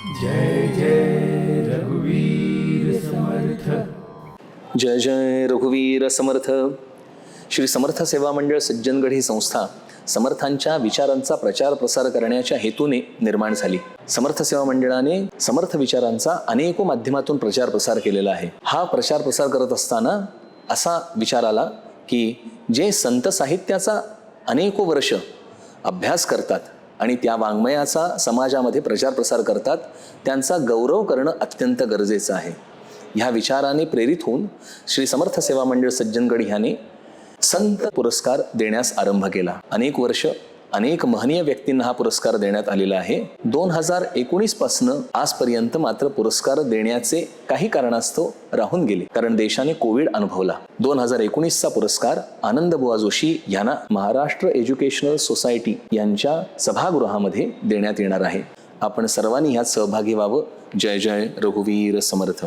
जय जय रघुवीर समर्थ. जय जय रघुवीर समर्थ श्री समर्थ सेवा मंडळ सज्जनगड ही संस्था समर्थांच्या विचारांचा प्रचार प्रसार करण्याच्या हेतूने निर्माण झाली. समर्थ सेवा मंडळाने समर्थ विचारांचा अनेको माध्यमातून प्रचार प्रसार केलेला आहे. हा प्रचार प्रसार करत असताना असा विचार आला की जे संत साहित्याचा अनेको वर्ष अभ्यास करतात आणि त्या वाङ्मयाचा समाजामध्ये प्रचार प्रसार करतात त्यांचा गौरव करणं अत्यंत गरजेचं आहे. ह्या विचाराने प्रेरित होऊन श्री समर्थ सेवा मंडळ सज्जनगड ह्याने संत पुरस्कार देण्यास आरंभ केला. अनेक वर्ष अनेक महनीय व्यक्तींना हा पुरस्कार देण्यात आलेला आहे. दोन हजार एकोणीस पासनं आजपर्यंत मात्र पुरस्कार देण्याचे काही कारणास्तव राहून गेले. कारण देशाने कोविड अनुभवला. दोन हजार एकोणीसचा पुरस्कार आनंद बुवा जोशी यांना महाराष्ट्र एज्युकेशनल सोसायटी यांच्या सभागृहामध्ये देण्यात येणार आहे. आपण सर्वांनी ह्यात सहभागी व्हावं. जय जय. रघुवीर समर्थ.